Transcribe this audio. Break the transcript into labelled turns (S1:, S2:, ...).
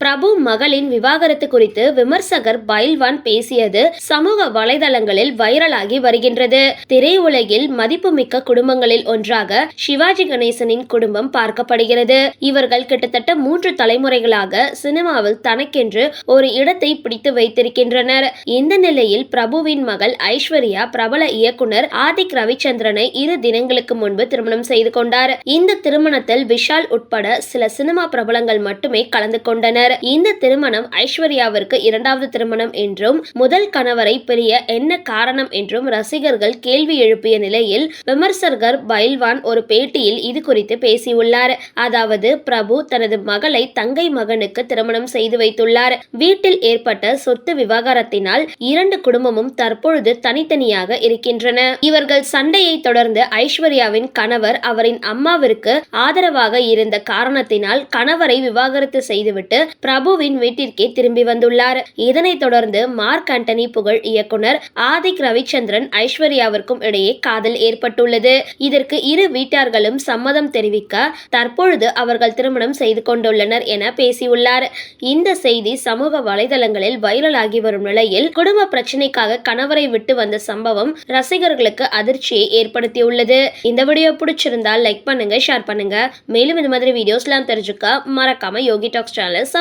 S1: பிரபு மகளின் விவாகரத்து குறித்து விமர்சகர் பைல்வான் பேசியது சமூக வலைதளங்களில் வைரலாகி வருகின்றது. திரையுலகில் மதிப்புமிக்க குடும்பங்களில் ஒன்றாக சிவாஜி கணேசனின் குடும்பம் பார்க்கப்படுகிறது. இவர்கள் கிட்டத்தட்ட மூன்று தலைமுறைகளாக சினிமாவில் தனக்கென்று ஒரு இடத்தை பிடித்து வைத்திருக்கின்றனர். இந்த நிலையில் பிரபுவின் மகள் ஐஸ்வர்யா பிரபல இயக்குனர் ஆதிக் ரவிச்சந்திரனை இரு தினங்களுக்கு முன்பு திருமணம் செய்து கொண்டார். இந்த திருமணத்தில் விஷால் உட்பட சில சினிமா பிரபலங்கள் மட்டுமே கலந்து கொண்டனர். இந்த திருமணம் ஐஸ்வர்யாவிற்கு இரண்டாவது திருமணம் என்றும் முதல் கணவரை பிரிய என்ன காரணம் என்றும் ரசிகர்கள் கேள்வி எழுப்பிய நிலையில் விமர்சகர் பைல்வான் ஒரு பேட்டியில் இது குறித்து பேசியுள்ளார். அதாவது பிரபு தனது மகளை தங்கை மகனுக்கு திருமணம் செய்து வைத்துள்ளார். வீட்டில் ஏற்பட்ட சொத்து விவகாரத்தினால் இரண்டு குடும்பமும் தற்பொழுது தனித்தனியாக இருக்கின்றன. இவர்கள் சண்டையை தொடர்ந்து ஐஸ்வர்யாவின் கணவர் அவரின் அம்மாவிற்கு ஆதரவாக இருந்த காரணத்தினால் கணவரை விவாகரத்து செய்துவிட்டு பிரபுவின் வீட்டிற்கே திரும்பி வந்துள்ளார். இதனைத் தொடர்ந்து மார்க் ஆண்டனி புகழ் இயக்குனர் ஆதிக் ரவிச்சந்திரன் ஐஸ்வர்யாவிற்கும் இடையே காதல் ஏற்பட்டுள்ளது. இதற்கு இரு வீட்டார்களும் சம்மதம் தெரிவிக்க தற்பொழுது அவர்கள் திருமணம் செய்து கொண்டுள்ளனர் என பேசியுள்ளார். இந்த செய்தி சமூக வலைதளங்களில் வைரலாகி வரும் நிலையில் குடும்ப பிரச்சனைக்காக கணவரை விட்டு வந்த சம்பவம் ரசிகர்களுக்கு அதிர்ச்சியை ஏற்படுத்தியுள்ளது. இந்த வீடியோ பிடிச்சிருந்தால் லைக் பண்ணுங்க ஷேர் பண்ணுங்க. மேலும் இந்த மாதிரி வீடியோஸ்லாம் தெரிஞ்சுக்க மறக்காம யோகி டாக்ஸ் சேனலை